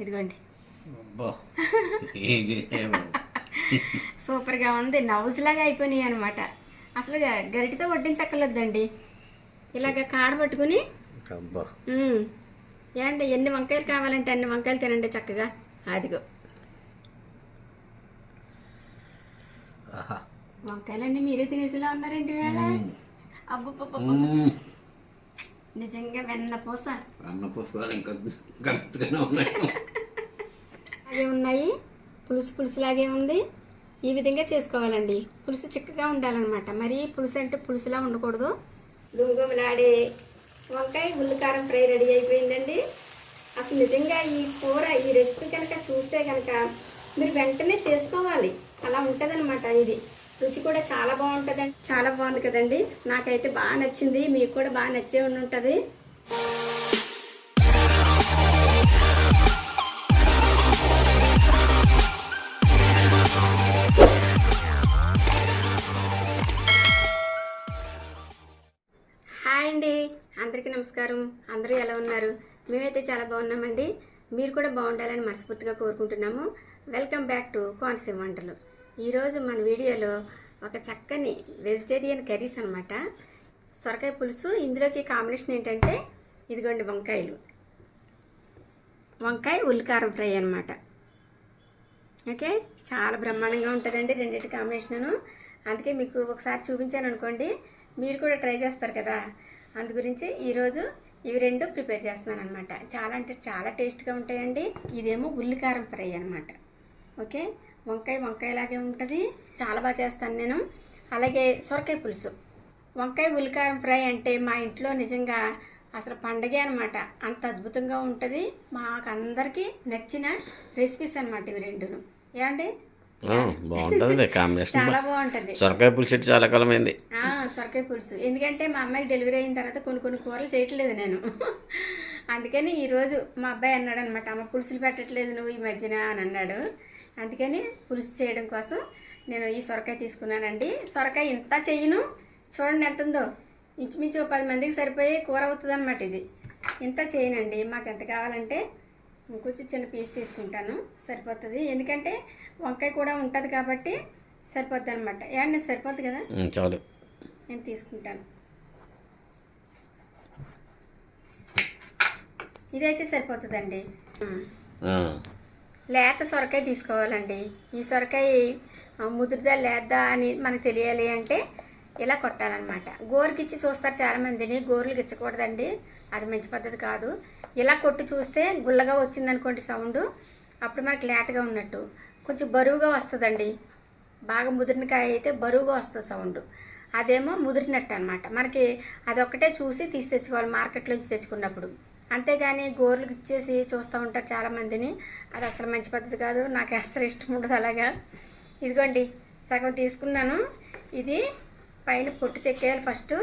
ఇదిగోండి. అబ్బా సూపర్గా ఉంది. నవ్వుస్ లాగా అయిపోయినాయి అనమాట అసలు గరిటితో వడ్డించక్కర్లేదండి. ఇలాగ కాడ పట్టుకుని అబ్బా. మ్మ్. ఏంటి ఎన్ని వంకాయలు కావాలంటే అన్ని వంకాయలు తినండి చక్కగా. అదిగో. వంకాయలన్నీ మీరే తినేసిలా ఉన్నారేంటి వేళ? మ్మ్. నిజంగా వెన్నపూస అన్న పుస్తకాలు ఇంకా గట్టిగానే ఉన్నాయి. పులుసు పులుసులాగే ఉంది. ఈ విధంగా చేసుకోవాలండి. పులుసు చిక్కగా ఉండాలన్నమాట. మరి పులుసు అంటే పులుసులా ఉండకూడదు. గుమగుమలాడే వంకాయ ఉల్లికారం ఫ్రై రెడీ అయిపోయిందండి. అసలు నిజంగా ఈ కూర ఈ రెసిపీ కనుక చూస్తే కనుక మీరు వెంటనే చేసుకోవాలి. అలా ఉంటుందన్నమాట ఇది. రుచి కూడా చాలా బాగుంటుందండి. చాలా బాగుంది కదండి. నాకైతే బాగా నచ్చింది. మీకు కూడా బాగా నచ్చే ఉండి ఉంటుంది హాయ్ అండి. అందరికీ నమస్కారం. అందరూ ఎలా ఉన్నారు? మేమైతే చాలా బాగున్నామండి. మీరు కూడా బాగుండాలని మనస్ఫూర్తిగా కోరుకుంటున్నాము. వెల్కమ్ బ్యాక్ టు కోనసీమ వంటలు. ఈరోజు మన వీడియోలో ఒక చక్కని వెజిటేరియన్ కర్రీస్ అనమాట సొరకాయ పులుసు ఇందులోకి కాంబినేషన్ ఏంటంటే ఇదిగోండి వంకాయలు. వంకాయ ఉల్లికారం ఫ్రై అనమాట ఓకే? చాలా బ్రహ్మాండంగా ఉంటుందండి రెండింటి కాంబినేషను అందుకే మీకు ఒకసారి చూపించాను అనుకోండి మీరు కూడా ట్రై చేస్తారు కదా. అందు గురించి ఈరోజు ఇవి రెండు ప్రిపేర్ చేస్తున్నాను అనమాట చాలా అంటే చాలా టేస్ట్గా ఉంటాయండి. ఇదేమో ఉల్లికారం ఫ్రై అనమాట ఓకే? వంకాయ వంకాయలాగే ఉంటుంది. చాలా బాగా చేస్తాను నేను. అలాగే సొరకాయ పులుసు. వంకాయ ఉల్లికారం ఫ్రై అంటే మా ఇంట్లో నిజంగా అసలు పండగే అనమాట అంత అద్భుతంగా ఉంటుంది. మాకు అందరికీ నచ్చిన రెసిపీస్ అనమాట ఇవి రెండును. ఏమండి? బాగుంటుంది. కాంబినేషన్ చాలా బాగుంటుంది. సొరకాయ పులుసు చాలా కాలమైంది. ఆ, సొరకాయ పులుసు. ఎందుకంటే మా అమ్మాయికి డెలివరీ అయిన తర్వాత కొన్ని కొన్ని కూరలు చేయట్లేదు నేను. అందుకని ఈరోజు మా అబ్బాయి అన్నాడు అనమాట అమ్మ పులుసులు పెట్టట్లేదు నువ్వు ఈ మధ్యన అని అన్నాడు. అందుకని పులుసు చేయడం కోసం నేను ఈ సొరకాయ తీసుకున్నానండి. సొరకాయ ఇంత చెయ్యను చూడండి ఎంత ఉందో ఇంచుమించు పది మందికి సరిపోయే కూర అవుతుంది అనమాట ఇది. ఇంత చేయనండి. మాకు ఎంత కావాలంటే ఇంకొంచెం చిన్న పీస్ తీసుకుంటాను. సరిపోతుంది. ఎందుకంటే వంకాయ కూడా ఉంటుంది కాబట్టి సరిపోద్ది అనమాట ఏమండి ఇది సరిపోద్ది కదా? చాలు. నేను తీసుకుంటాను. ఇదైతే సరిపోతుందండి. లేత సొరకాయ తీసుకోవాలండి. ఈ సొరకాయ ముదురుదా లేద్దా అని మనకు తెలియాలి అంటే ఇలా కొట్టాలన్నమాట. గోరుకిచ్చి చూస్తారు చాలామందిని. గోర్లు గిచ్చకూడదండి. అది మంచి పద్ధతి కాదు. ఇలా కొట్టి చూస్తే గుల్లగా వచ్చిందనుకోండి సౌండ్ అప్పుడు మనకి లేతగా ఉన్నట్టు. కొంచెం బరువుగా వస్తుందండి. బాగా ముదిరిన కాయ అయితే బరువుగా వస్తుంది సౌండ్. అదేమో ముదిరినట్టు అనమాట మనకి అదొక్కటే చూసి తీసి తెచ్చుకోవాలి మార్కెట్లోంచి తెచ్చుకున్నప్పుడు. అంతేగాని గోర్లకు ఇచ్చేసి చూస్తూ ఉంటారు చాలామందిని. అది అసలు మంచి పద్ధతి కాదు. నాకు అసలు ఇష్టం ఉండదు అలాగా. ఇదిగోండి సగం తీసుకున్నాను. ఇది పైన పొట్టు చెక్కేయాలి ఫస్ట్.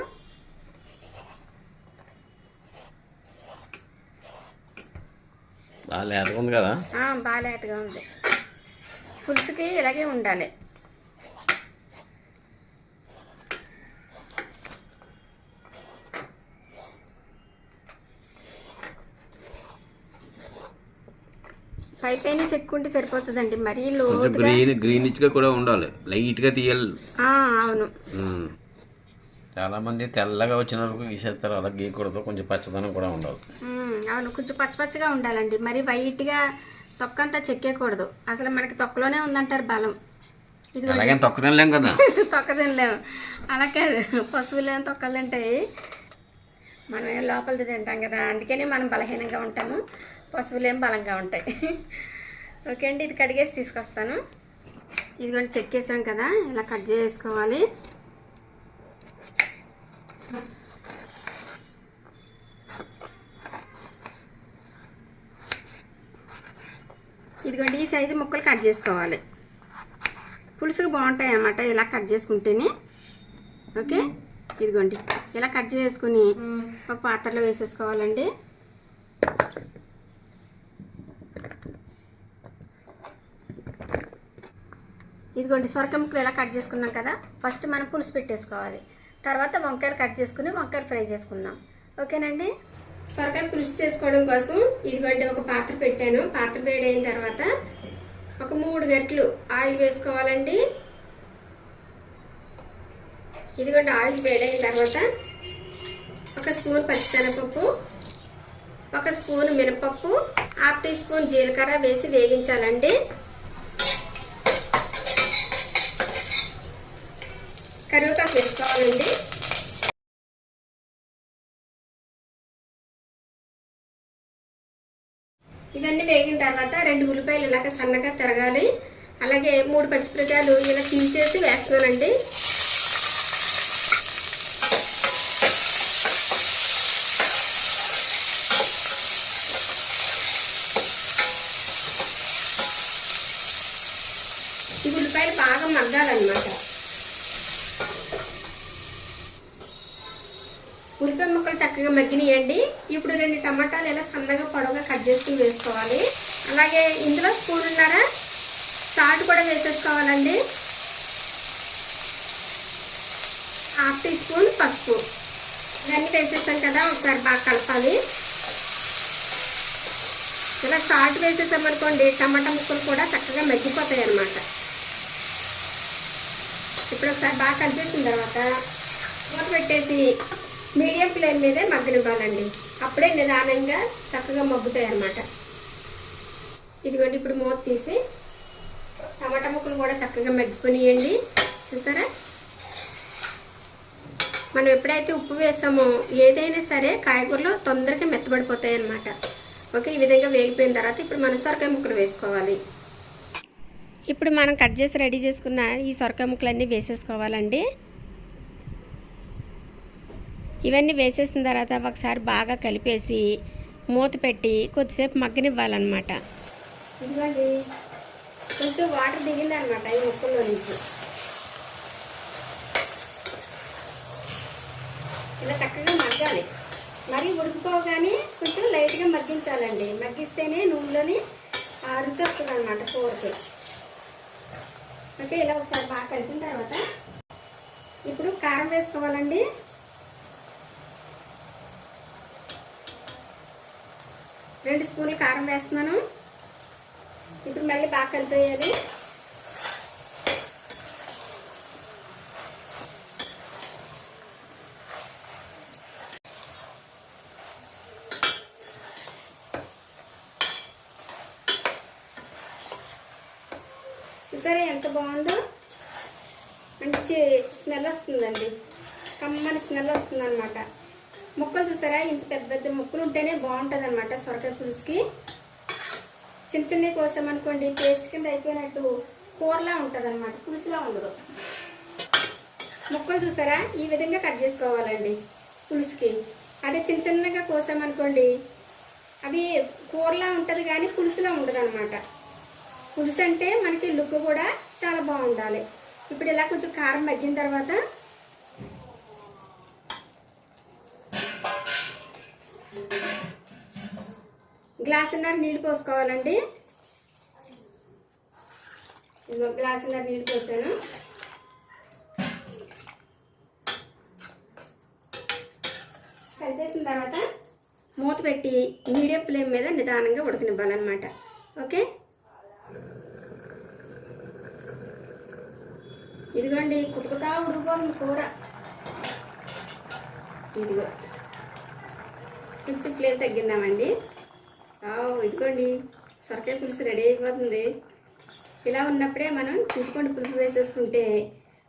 బాగా లేతగా ఉంది కదా? బాగా లేతగా ఉంది. పులుసుకి ఇలాగే ఉండాలి. పై పైన చెక్కుంటే సరిపోతుందండి. మరీ లోతుగా గ్రీన్ గ్రీనిష్గా కూడా ఉండాలి. లైట్గా తీయాలి. ఆ, అవును. చాలా మంది తెల్లగా వచ్చిన వరకు గీసేస్తారు. అలా గీయకూడదు. కొంచెం పచ్చదనం కూడా ఉండాలి. ఉమ్, అవును. కొంచెం పచ్చ పచ్చగా ఉండాలండి. మరి వైట్గా తొక్కంతా చెక్కేయకూడదు అసలు మనకి తొక్కలోనే ఉందంటారు బలం. ఇది అలాగే తొక్క తినలేం కదా? తొక్క తినలేము అలా కాదు. పశువులు ఏం తొక్కలు తింటాయి మనం ఏం లోపలిది తింటాం కదా. అందుకని మనం బలహీనంగా ఉంటాము. పశువులు ఏం బలంగా ఉంటాయి. ఓకే అండి ఇది కడిగేసి తీసుకొస్తాను. ఇదిగోండి చెక్కేసాం కదా ఇలా కట్ చేసుకోవాలి. ఇదిగోండి ఈ సైజు ముక్కలు కట్ చేసుకోవాలి. పులుసుకు బాగుంటాయి అన్నమాట ఇలా కట్ చేసుకుంటేనే. ఓకే ఇదిగోండి ఇలా కట్ చేసుకుని ఒక పాత్రలో వేసేసుకోవాలండి. ఇదిగోండి సొరకాయ ముక్కలు కట్ చేసుకున్నాం కదా ఫస్ట్ మనం పులుసు పెట్టేసుకోవాలి. తర్వాత వంకాయలు కట్ చేసుకుని వంకాయలు ఫ్రై చేసుకుందాం. ఓకేనండి? సొరకాయ పులుసు చేసుకోవడం కోసం ఇదిగోండి ఒక పాత్ర పెట్టాను. పాత్ర వేడైన తర్వాత ఒక మూడు గట్లు ఆయిల్ వేసుకోవాలండి. ఇదిగోండి ఆయిల్ వేడైన తర్వాత ఒక స్పూన్ పచ్చిశనగపప్పు ఒక స్పూన్ మినపప్పు హాఫ్ టీ స్పూన్ జీలకర్ర వేసి వేగించాలండి. కరివేపాకు వేసుకోవాలండి ఇవన్నీ వేగిన తర్వాత రెండు ఉల్లిపాయలు ఇలాగ సన్నగా తిరగాలి. అలాగే మూడు పచ్చిమిరకాయలు ఇలా చీల్చేసి వేస్తున్నానండి. ఈ ఉల్లిపాయలు బాగా మగ్గాలన్నమాట. ఉల్లిపాయ ముక్కలు చక్కగా మగ్గినాయండి. ఇప్పుడు రెండు టమాటాలు ఇలా సన్నగా పొడవుగా కట్ చేసుకుని వేసుకోవాలి. అలాగే ఇందులో స్పూన్ ఉన్నారా సాల్ట్ కూడా వేసేసుకోవాలండి. హాఫ్ టీ స్పూన్ పసుపు. ఇవన్నీ వేసేస్తాం కదా ఒకసారి బాగా కలపాలి. ఇలా సాల్ట్ వేసేసామనుకోండి టమాటా ముక్కలు కూడా చక్కగా మగ్గిపోతాయి అన్నమాట. ఇప్పుడు ఒకసారి బాగా కలిపేసిన తర్వాత మూత పెట్టేసి మీడియం ఫ్లేమ్ మీదే మగ్గనివ్వాలండి. అప్పుడే నిదానంగా చక్కగా మగ్గుతాయి అన్నమాట ఇదిగోండి ఇప్పుడు మూత తీసి టమాటా ముక్కలు కూడా చక్కగా మగ్గిపోనియండి చూసారా? మనం ఎప్పుడైతే ఉప్పు వేసామో ఏదైనా సరే కాయగూరలు తొందరగా మెత్తబడిపోతాయి అన్నమాట ఓకే ఈ విధంగా వేగిపోయిన తర్వాత ఇప్పుడు మనం సొరకాయ ముక్కలు వేసుకోవాలి. ఇప్పుడు మనం కట్ చేసి రెడీ చేసుకున్న ఈ సొరకాయ ముక్కలన్నీ వేసేసుకోవాలండి. ఇవన్నీ వేసేసిన తర్వాత ఒకసారి బాగా కలిపేసి మూత పెట్టి కొద్దిసేపు మగ్గనివ్వాలన్నమాట. ఇదిగోండి. కొంచెం వాటర్ దిగింది అనమాట ఈ ముక్కల్లో నుంచి. ఇలా చక్కగా మగ్గాలి. మరీ ఉడికిపోగానే కొంచెం లైట్గా మగ్గించాలండి. మగ్గిస్తేనే నూనెలోని రుచి వస్తుంది అనమాట కూరకి. ఓకే ఇలా ఒకసారి బాగా కలిపిన తర్వాత ఇప్పుడు కారం వేసుకోవాలండి. రెండు స్పూన్లు కారం వేస్తున్నాను. ఇప్పుడు మళ్ళీ బాగా కలిపేయాలి. చూసారా ఎంత బాగుందో? మంచి స్మెల్ వస్తుందండి. కమ్మని స్మెల్ వస్తుంది అనమాట ముక్కలు చూసారా? ఇంత పెద్ద పెద్ద ముక్కలు ఉంటేనే బాగుంటుంది అనమాట సొరకాయ పులుసుకి. చిన్న చిన్నవి కోసామనుకోండి పేస్ట్ కింద అయిపోయినట్టు కూరలా ఉంటుంది అనమాట పులుసులా ఉండదు. ముక్కలు చూసారా? ఈ విధంగా కట్ చేసుకోవాలండి పులుసుకి. అదే చిన్న చిన్నగా కోసామనుకోండి అవి కూరలా ఉంటుంది కానీ పులుసులా ఉండదు అనమాట పులుసు అంటే మనకి లుక్ కూడా చాలా బాగుండాలి. ఇప్పుడు ఇలా కొంచెం కారం తగ్గిన తర్వాత గ్లాసున్నర నీళ్ళు పోసుకోవాలండి. ఇదిగో గ్లాసున్నర నీళ్ళు పోసాను. కలిపేసిన తర్వాత మూత పెట్టి మీడియం ఫ్లేమ్ మీద నిదానంగా ఉడకనివ్వాలన్నమాట. ఓకే? ఇదిగోండి కుతుకుతా ఉడికిపోతుంది కూర. ఇదిగో. కొంచెం ఫ్లేమ్ తగ్గిందామండి ఇదిగోండి. సొరకాయ పులుసు రెడీ అయిపోతుంది. ఇలా ఉన్నప్పుడే మనం చింతపండు పులుసు వేసేసుకుంటే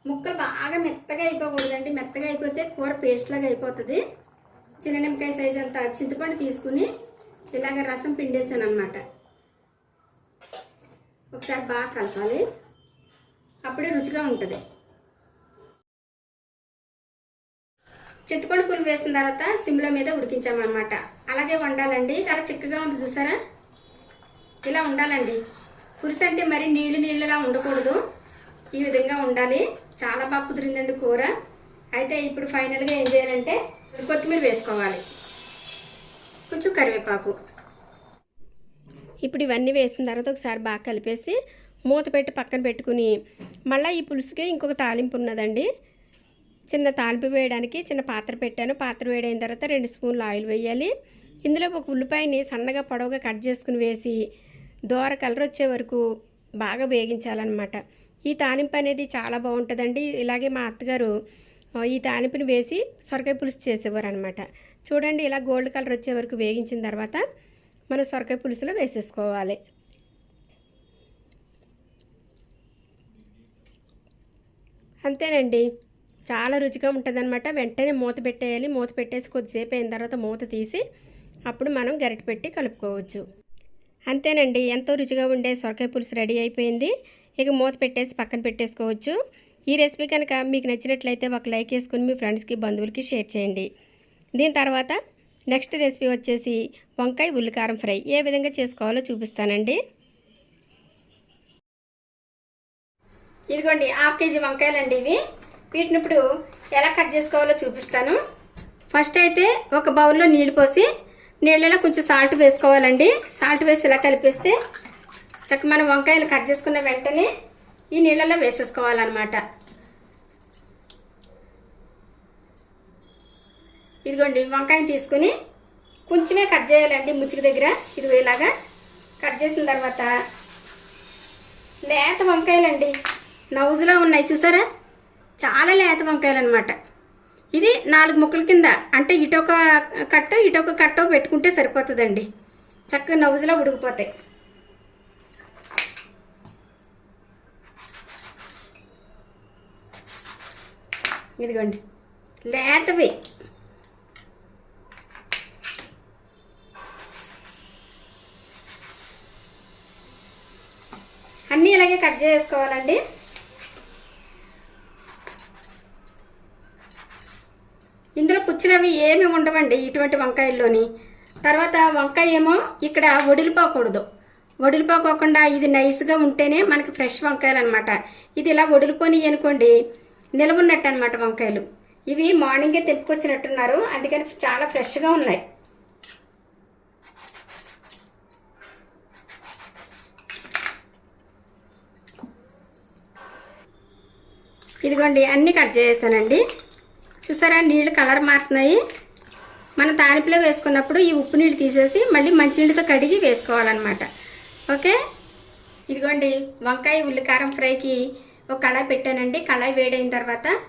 ముక్కలు బాగా మెత్తగా అయిపోకూడదండి. మెత్తగా అయిపోతే కూర పేస్ట్ లాగా అయిపోతుంది. చిన్న నిమ్మకాయ సైజ్ అంత చింతపండు తీసుకుని ఇలాగ రసం పిండేసాను అనమాట ఒకసారి బాగా కలపాలి. అప్పుడే రుచిగా ఉంటుంది. చింతపండు పులుపు వేసిన తర్వాత సిమ్లో మీద ఉడికించామన్నమాట. అలాగే వండాలండి. చాలా చిక్కగా ఉంది చూసారా? ఇలా ఉండాలండి. పులుసు అంటే మరి నీళ్ళు నీళ్ళుగా ఉండకూడదు. ఈ విధంగా ఉండాలి. చాలా బాగా కుదిరిందండి కూర. అయితే ఇప్పుడు ఫైనల్గా ఏం చేయాలంటే కొత్తిమీర వేసుకోవాలి. కొంచెం కరివేపాకు. ఇప్పుడు ఇవన్నీ వేసిన తర్వాత ఒకసారి బాగా కలిపేసి మూత పెట్టి పక్కన పెట్టుకుని మళ్ళీ ఈ పులుసుకి ఇంకొక తాలింపు ఉన్నదండి. చిన్న తాలింపు వేయడానికి చిన్న పాత్ర పెట్టాను. పాత్ర వేడైన తర్వాత రెండు స్పూన్లు ఆయిల్ వేయాలి. ఇందులో ఒక ఉల్లిపాయని సన్నగా పొడవుగా కట్ చేసుకుని వేసి దోర కలర్ వచ్చే వరకు బాగా వేగించాలన్నమాట. ఈ తాలింపు అనేది చాలా బాగుంటుందండి. ఇలాగే మా అత్తగారు ఈ తాలింపుని వేసి సొరకాయ పులుసు చేసేవారు అనమాట చూడండి ఇలా గోల్డ్ కలర్ వచ్చే వరకు వేగించిన తర్వాత మనం సొరకాయ పులుసులో వేసేసుకోవాలి. అంతేనండి. చాలా రుచిగా ఉంటుందన్నమాట. వెంటనే మూత పెట్టేయాలి. మూత పెట్టేసి కొద్దిసేపు అయిన తర్వాత మూత తీసి అప్పుడు మనం గరిటె పెట్టి కలుపుకోవచ్చు. అంతేనండి. ఎంతో రుచిగా ఉండే సొరకాయ పులుసు రెడీ అయిపోయింది. ఇక మూత పెట్టేసి పక్కన పెట్టేసుకోవచ్చు. ఈ రెసిపీ కనుక మీకు నచ్చినట్లయితే ఒక లైక్ వేసుకుని మీ ఫ్రెండ్స్కి బంధువులకి షేర్ చేయండి. దీని తర్వాత నెక్స్ట్ రెసిపీ వచ్చేసి వంకాయ ఉల్లికారం ఫ్రై. ఏ విధంగా చేసుకోవాలో చూపిస్తానండి. ఇదిగోండి హాఫ్ కేజీ వంకాయలండి ఇవి. వీటిని ఇప్పుడు ఎలా కట్ చేసుకోవాలో చూపిస్తాను. ఫస్ట్ అయితే ఒక బౌల్లో నీళ్ళు పోసి నీళ్ళలో కొంచెం సాల్ట్ వేసుకోవాలండి. సాల్ట్ వేసి ఇలా కలిపేస్తే చక్క మనం వంకాయలు కట్ చేసుకున్న వెంటనే ఈ నీళ్ళలో వేసేసుకోవాలన్నమాట. ఇదిగోండి వంకాయని తీసుకుని కొంచెమే కట్ చేయాలండి ముచ్చుకు దగ్గర. ఇది ఇలాగా కట్ చేసిన తర్వాత లేత వంకాయలండి. నౌజులో ఉన్నాయి చూసారా? చాలా లేత వంకాయలు అనమాట ఇది నాలుగు ముక్కల కింద అంటే ఇటొక కట్ట ఇటొక కట్ట పెట్టుకుంటే సరిపోతుందండి. చక్కగా నౌజులో ఉడికిపోతాయి. ఇదిగోండి లేతవి. అన్నీ ఇలాగే కట్ చేసుకోవాలండి. ఇందులో పుచ్చినవి ఏమి ఉండవండి ఇటువంటి వంకాయల్లోని. తర్వాత వంకాయ ఏమో ఇక్కడ వడిలిపోకూడదు. వడిలిపోకోకుండా ఇది నైస్గా ఉంటేనే మనకి ఫ్రెష్ వంకాయలు అనమాట ఇది ఇలా వడిలిపోని అనుకోండి నిలవున్నట్టు అనమాట వంకాయలు. ఇవి మార్నింగే తెంపుకొచ్చినట్టున్నారు అందుకని చాలా ఫ్రెష్గా ఉన్నాయి. ఇదిగోండి అన్నీ కట్ చేసేసానండి. చూసారా? నీళ్ళు కలర్ మారుతున్నాయి. మనం తానిపిలో వేసుకున్నప్పుడు ఈ ఉప్పు నీళ్ళు తీసేసి మళ్ళీ మంచినీళ్ళతో కడిగి వేసుకోవాలన్నమాట. ఓకే? ఇదిగోండి వంకాయ ఉల్లికారం ఫ్రైకి ఒక కళాయి పెట్టానండి. కళాయి వేడైన తర్వాత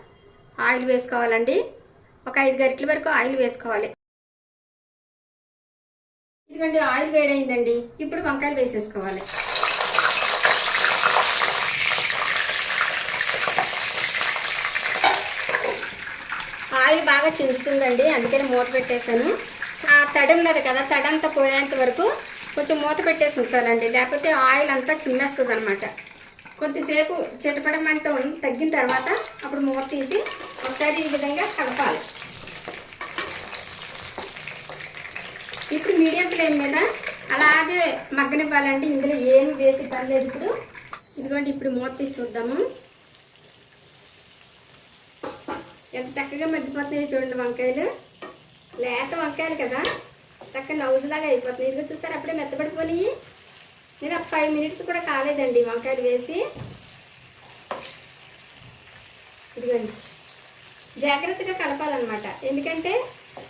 ఆయిల్ వేసుకోవాలండి. ఒక ఐదు గంటల వరకు ఆయిల్ వేసుకోవాలి. ఇదిగోండి ఆయిల్ వేడైందండి. ఇప్పుడు వంకాయలు వేసేసుకోవాలి ఆయిల్ బాగా చిందుతుందండి అందుకని మూత పెట్టేశాను. ఆ తడి ఉన్నది కదా తడి అంతా పోయేంత వరకు కొంచెం మూత పెట్టేసి ఉంచాలండి. లేకపోతే ఆయిల్ అంతా చిమ్మేస్తుంది అనమాట కొద్దిసేపు చిటపడమంటం తగ్గిన తర్వాత అప్పుడు మూత తీసి ఒకసారి ఈ విధంగా కలపాలి. ఇప్పుడు మీడియం ఫ్లేమ్ మీద అలాగే మగ్గనివ్వాలండి. ఇందులో ఏమి వేసి పర్లేదు ఇప్పుడు. ఇదిగోండి ఇప్పుడు మూత తీసి చూద్దాము. ఎంత చక్కగా మగ్గిపోతున్నాయి చూడండి వంకాయలు. లేత వంకాయలు కదా. చక్కగా నవ్వులాగా అయిపోతున్నాయి. ఇదిగో చూస్తారు అప్పుడే మెత్తబడిపోయి నేను ఫైవ్ మినిట్స్ కూడా కాలేదండి వంకాయలు వేసి. ఇదిగోండి. జాగ్రత్తగా కలపాలన్నమాట. ఎందుకంటే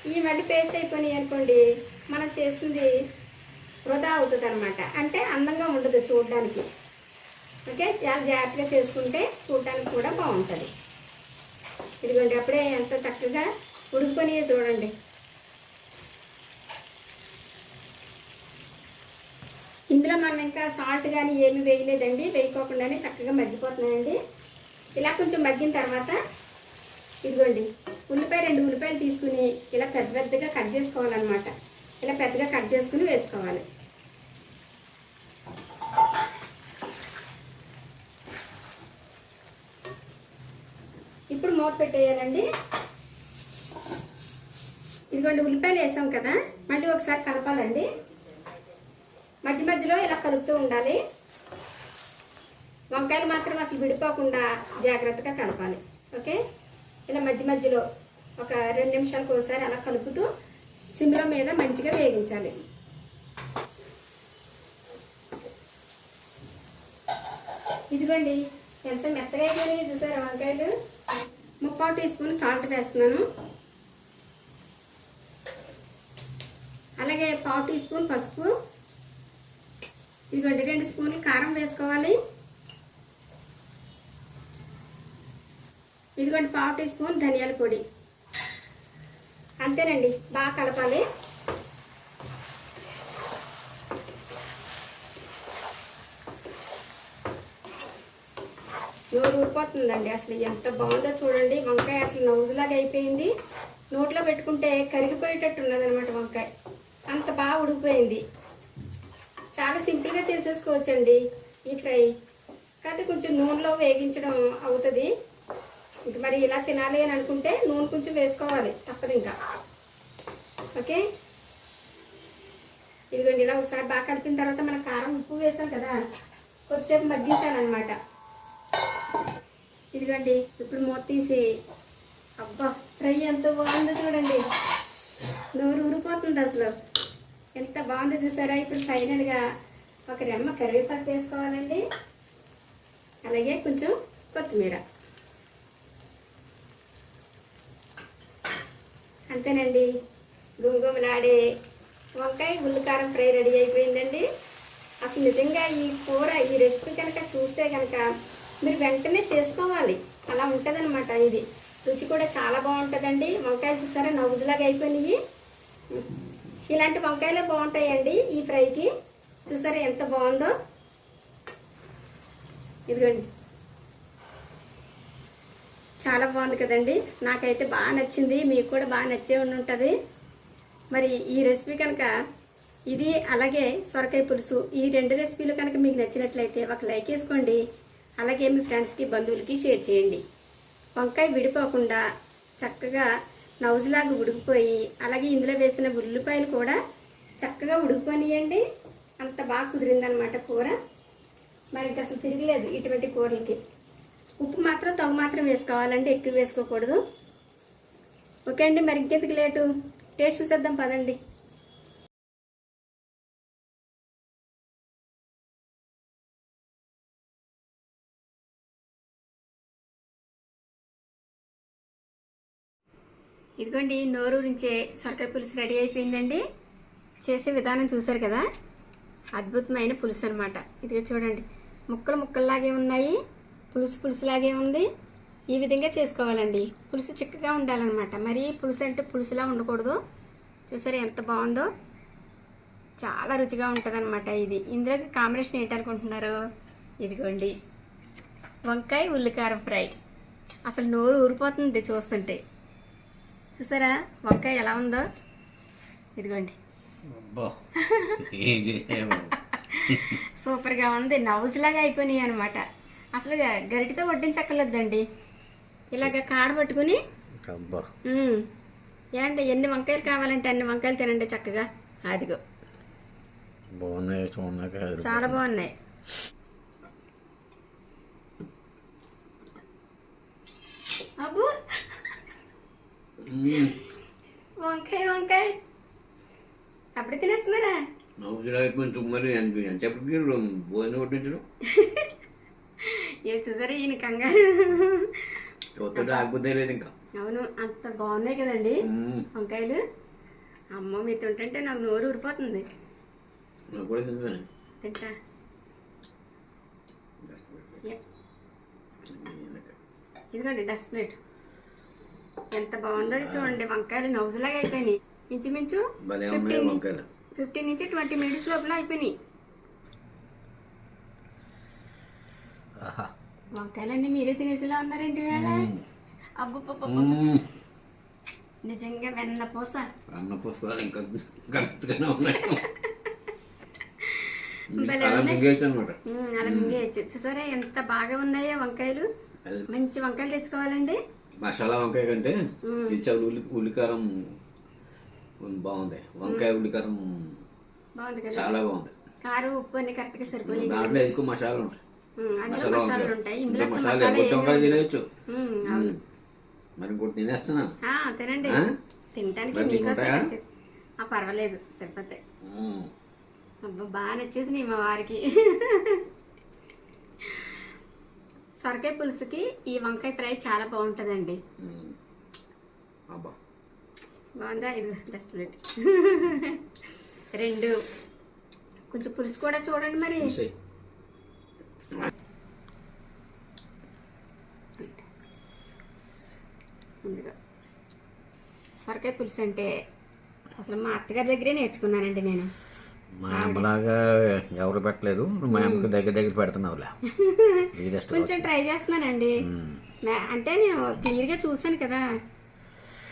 ఈ మధ్య పేస్ట్ అయిపోయినాయి అనుకోండి మనం చేసింది వృధా అవుతుంది అనమాట అంటే అందంగా ఉండదు చూడడానికి. ఓకే? చాలా జాగ్రత్తగా చేసుకుంటే చూడడానికి కూడా బాగుంటుంది. ఇదిగోండి అప్పుడే ఎంత చక్కగా ఉడికిపోయినాయో చూడండి. ఇందులో మనం ఇంకా సాల్ట్ కానీ ఏమి వేయలేదండి వేయకోకుండానే చక్కగా మగ్గిపోతున్నాయండి. ఇలా కొంచెం మగ్గిన తర్వాత ఇదిగోండి ఉల్లిపాయ రెండు ఉల్లిపాయలు తీసుకుని ఇలా పెద్ద పెద్దగా కట్ చేసుకోవాలన్నమాట. ఇలా పెద్దగా కట్ చేసుకుని వేసుకోవాలి. ఇప్పుడు మూత పెట్టేయాలండి. ఇదిగోండి ఉల్లిపాయలు వేసాం కదా మళ్ళీ ఒకసారి కలపాలండి. మధ్య మధ్యలో ఇలా కలుపుతూ ఉండాలి. వంకాయలు మాత్రం అసలు విడిపోకుండా జాగ్రత్తగా కలపాలి. ఓకే? ఇలా మధ్య మధ్యలో ఒక రెండు నిమిషాలకు ఒకసారి అలా కలుపుతూ సిమ్లో మీద మంచిగా వేగించాలి. ఇదిగోండి ఎంత మెత్తగా అయిపోయినాయి చూసారా వంకాయలు? ముప్పావు టీ స్పూన్ సాల్ట్ వేస్తున్నాను. అలాగే పావు టీ స్పూన్ పసుపు. ఇదిగోండి రెండు స్పూన్లు కారం వేసుకోవాలి. ఇదిగోండి పావు టీ స్పూన్ ధనియాల పొడి. అంతేనండి బాగా కలపాలి. నోరు ఊరిపోతుందండి అసలు ఎంత బాగుందో చూడండి. వంకాయ అసలు నవ్వులాగా అయిపోయింది. నోట్లో పెట్టుకుంటే కరిగిపోయేటట్టు ఉన్నదనమాట వంకాయ. అంత బాగా ఉడికిపోయింది. చాలా సింపుల్గా చేసేసుకోవచ్చండి ఈ ఫ్రై. కాకపోతే కొంచెం నూనెలో వేగించడం అవుతుంది. ఇంక మరి ఇలా తినాలి అని అనుకుంటే నూనె కొంచెం వేసుకోవాలి. తప్పదు ఇంకా. ఓకే? ఇదిగోండి ఇలా ఒకసారి బాగా కలిపిన తర్వాత మనం కారం ఉప్పు వేసాం కదా. కొద్దిసేపు మగ్గించాలన్నమాట. ఇదిగోండి ఇప్పుడు మూత తీసి అబ్బా ఫ్రై ఎంత బాగుందో చూడండి. నోరు ఊరిపోతుంది అసలు. ఎంత బాగుందో చూసారా? ఇప్పుడు ఫైనల్గా ఒక రెమ్మ కరివేపాకు వేసుకోవాలండి. అలాగే కొంచెం కొత్తిమీర. అంతేనండి. గుమగుమలాడే వంకాయ ఉల్లికారం ఫ్రై రెడీ అయిపోయిందండి. అసలు నిజంగా ఈ కూర ఈ రెసిపీ కనుక చూస్తే కనుక మీరు వెంటనే చేసుకోవాలి. అలా ఉంటుందన్నమాట ఇది. రుచి కూడా చాలా బాగుంటుందండి. వంకాయలు చూసారా? నవ్వులాగా అయిపోయినాయి. ఇలాంటి వంకాయలే బాగుంటాయండి ఈ ఫ్రైకి. చూసారా ఎంత బాగుందో? ఇదిగోండి. చాలా బాగుంది కదండి. నాకైతే బాగా నచ్చింది. మీకు కూడా బాగా నచ్చే ఉంటుంది. మరి ఈ రెసిపీ కనుక ఇది అలాగే సొరకాయ పులుసు. ఈ రెండు రెసిపీలు కనుక మీకు నచ్చినట్లయితే ఒక లైక్ వేసుకోండి. అలాగే మీ ఫ్రెండ్స్కి బంధువులకి షేర్ చేయండి. వంకాయ విడిపోకుండా చక్కగా నౌజులాగా ఉడికిపోయి అలాగే ఇందులో వేసిన ఉల్లిపాయలు కూడా చక్కగా ఉడికిపోనియండి. అంత బాగా కుదిరిందనమాట కూర. మరి ఇంకా అసలు తిరగలేదు ఇటువంటి కూరలకి. ఉప్పు మాత్రం తగు మాత్రం వేసుకోవాలండి ఎక్కువ వేసుకోకూడదు. ఓకే అండి మరి ఇంకెందుకు లేటు? టేస్ట్ చూసేద్దాం పదండి. ఇదిగోండి నోరు నుంచే సొరకాయ పులుసు రెడీ అయిపోయిందండి. చేసే విధానం చూసారు కదా? అద్భుతమైన పులుసు అనమాట ఇదిగో చూడండి ముక్కలు ముక్కల్లాగే ఉన్నాయి పులుసు పులుసులాగే ఉంది. ఈ విధంగా చేసుకోవాలండి. పులుసు చిక్కగా ఉండాలన్నమాట. మరి పులుసు అంటే పులుసులా ఉండకూడదు. చూసారా ఎంత బాగుందో? చాలా రుచిగా ఉంటుందన్నమాట ఇది. ఇందులోకి కాంబినేషన్ ఏంటనుకుంటున్నారు? ఇదిగోండి వంకాయ ఉల్లికారం ఫ్రై. అసలు నోరు ఊరిపోతుంది చూస్తుంటే. చూసారా? వంకాయ ఎలా ఉందో? ఇదిగోండి. సూపర్గా ఉంది. నవ్వులాగా అయిపోయినాయి అనమాట అసలు గరిటితో వడ్డించక్కర్లేదండి. ఇలాగ కాడ పట్టుకుని. ఏంటి ఎన్ని వంకాయలు కావాలంటే అన్ని వంకాయలు తినండి చక్కగా. అదిగో. బాగున్నాయి చాలా బాగున్నాయి. అబ్బు. వంకాయ వంకాయ. అప్పుడు తినేస్తున్నారా? నవ్వులు అయిపోయింది మరి ఎంత ఎంతసేపటికి భోజనం కొట్టించడం ఇవి చూసారా ఈయన కంగారు? చూస్తుంటే ఆగిపోతే లేదు ఇంకా. అవును అంత బాగున్నాయి కదండి. వంకాయలు. అమ్మో మీరు తింటుంటే నాకు నోరు ఊరిపోతుంది. తింటా. ఇదిగోండి డస్ట్ ప్లేట్ ఎంత బాగుందో చూడండి. వంకాయలు నవ్వులాగా అయిపోయినాయి. ఇంచుమించు వంకాయలు. ఫిఫ్టీన్ నుంచి ట్వంటీ మినిట్స్ లోపల అయిపోయినాయి. వంకాయలన్నీ మీరే తినేసేలా. అబ్బబ్బబ్బ మ్మ్. నిజంగా వెన్న పూస. ఇంకా కరెక్ట్గానే ఉన్నాయి. భలే అలా. మింగేయచ్చు. చూసారా ఎంత బాగా ఉన్నాయో వంకాయలు? మంచి వంకాయలు తెచ్చుకోవాలండి. మసాలా వంకాయ కంటే. తెచ్చావు ఉల్లి ఉల్లికారం బాగుంది. వంకాయ ఉల్లికారం చాలా బాగుంది. కారం ఉప్పు అన్ని కరెక్ట్గా సరిపోయి దాంట్లో ఎక్కువ మసాలా ఉంటాయి. మసాలా ఉంటాయి. ఇందులో మసాలా వంకాయ తినేయచ్చు. మరి ఇంకోటి తినేస్తున్నాను. తినండి. ఆ? తినటానికి మరి నీకు మీకోసం పర్వాలేదు. సరిపోతాయి. అబ్బా బాగా నచ్చేసినాయి మా వారికి. సొరకాయ పులుసుకి ఈ వంకాయ ఫ్రై చాలా బాగుంటుందండి. బాగుందా? ఇది జస్ట్ ప్లేట్ రెండు. కొంచెం పులుసు కూడా చూడండి మరి. సొరకాయ పులుసు అంటే అసలు మా అత్తగారి దగ్గరే నేర్చుకున్నానండి నేను. మా అమ్మలాగా ఎవరు పెట్టలేదు. మా అమ్మకి దగ్గర దగ్గర పెడుతున్నావులే. కొంచెం ట్రై చేస్తున్నానండి. అంటే నేను క్లియర్గా చూశాను కదా.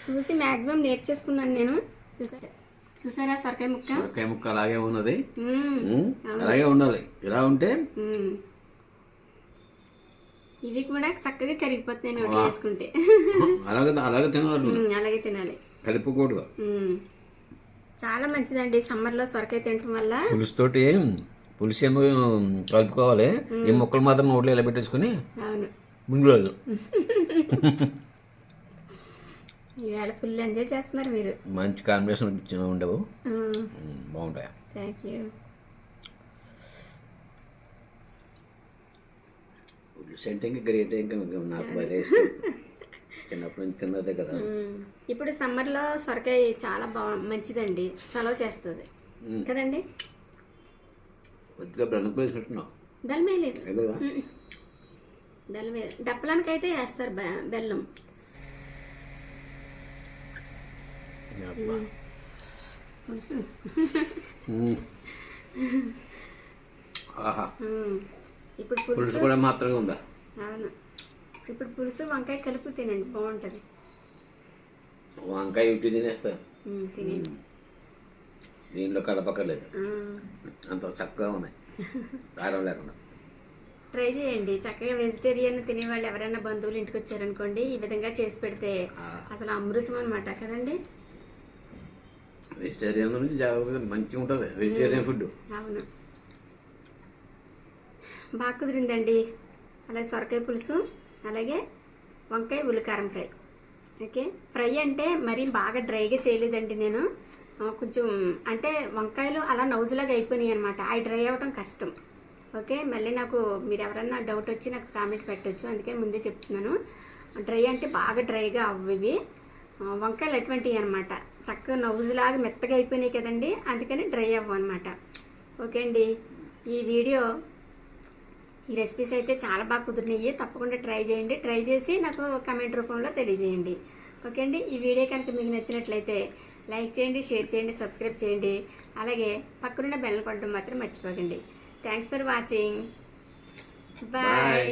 చూసి మ్యాక్సిమం నేర్చేసుకున్నాను నేను. చూసా. చూసారా సొరకాయ ముక్క? సొరకాయ ముక్క అలాగే ఉన్నది. అలాగే ఉండాలి. ఇలా ఉంటే. ఇవి కూడా చక్కగా కరిగిపోతున్నాయి నోట్లో వేసుకుంటే. అలాగే అలాగే తినాలి అలాగే తినాలి. కలుపుకూడదు. చాలా మంచిదండి సమ్మర్లో సొరకాయ తినటం వల్ల. పులుసుతోటి పులుసు ఏమో కలుపుకోవాలి. ఈ ముక్కలు మాత్రం నోట్లో ఇలా పెట్టేసుకుని అవును. ముందులేదు ఈవేళ ఫుల్ ఎంజాయ్ చేస్తున్నారు మీరు. మంచి కాంబినేషన్ ఉండవు. బాగుంటాయి? Thank you. ఇంకా గ్రేట్ ఇంకా నాకు భలే ఇష్టం. చిన్నప్పటి నుంచి తిన్నదే కదా. ఇప్పుడు సమ్మర్లో సొరకాయ చాలా బా మంచిదండి. సెలవు చేస్తుంది. కదండి? కొద్దిగా దళమే లేదు లేదా దళమే డప్పలానికి అయితే వేస్తారు బెల్లం. పులుసు. ఇప్పుడు పులుసు. కూడా మాత్రమే ఉందా? అవును. ఇప్పుడు పులుసు వంకాయ కలుపు తినండి బాగుంటుంది. వంకాయ ఇటు తినేస్తా. తినండి. దీనిలో కలపక్కర్లేదు. అంత చక్కగా ఉన్నాయి. కారం లేకుండా. ట్రై చేయండి. చక్కగా వెజిటేరియన్ తినేవాళ్ళు ఎవరైనా బంధువులు ఇంటికి వచ్చారనుకోండి ఈ విధంగా చేసి పెడితే. అసలు అమృతం అనమాట కదండి? వెజిటేరియన్ నుంచి జాగ్రత్తగా మంచిగా ఉంటుంది. వెజిటేరియన్ ఫుడ్ అవును. బాగా కుదిరిందండి. అలాగే సొరకాయ పులుసు. అలాగే వంకాయ ఉల్లికారం ఫ్రై. ఓకే? ఫ్రై అంటే మరీ బాగా డ్రైగా చేయలేదండి నేను. కొంచెం అంటే వంకాయలు అలా నౌజులాగా అయిపోయినాయి అనమాట అవి డ్రై అవ్వడం కష్టం. ఓకే? మళ్ళీ నాకు మీరు ఎవరన్నా డౌట్ వచ్చి నాకు కామెంట్ పెట్టొచ్చు. అందుకే ముందే చెప్తున్నాను. డ్రై అంటే బాగా డ్రైగా అవ్వవి. వంకాయలు అటువంటివి అనమాట చక్కగా నవ్వులాగా మెత్తగా అయిపోయినాయి కదండి. అందుకని డ్రై అవ్వనమాట ఓకే అండి? ఈ వీడియో ఈ రెసిపీస్ అయితే చాలా బాగా కుదిరినాయి. తప్పకుండా ట్రై చేయండి. ట్రై చేసి నాకు కమెంట్ రూపంలో తెలియజేయండి. ఓకే అండి? ఈ వీడియో కనుక మీకు నచ్చినట్లయితే లైక్ చేయండి షేర్ చేయండి సబ్స్క్రైబ్ చేయండి. అలాగే పక్కనున్న బెల్ కొట్టడం మాత్రం మర్చిపోకండి. Thanks for watching bye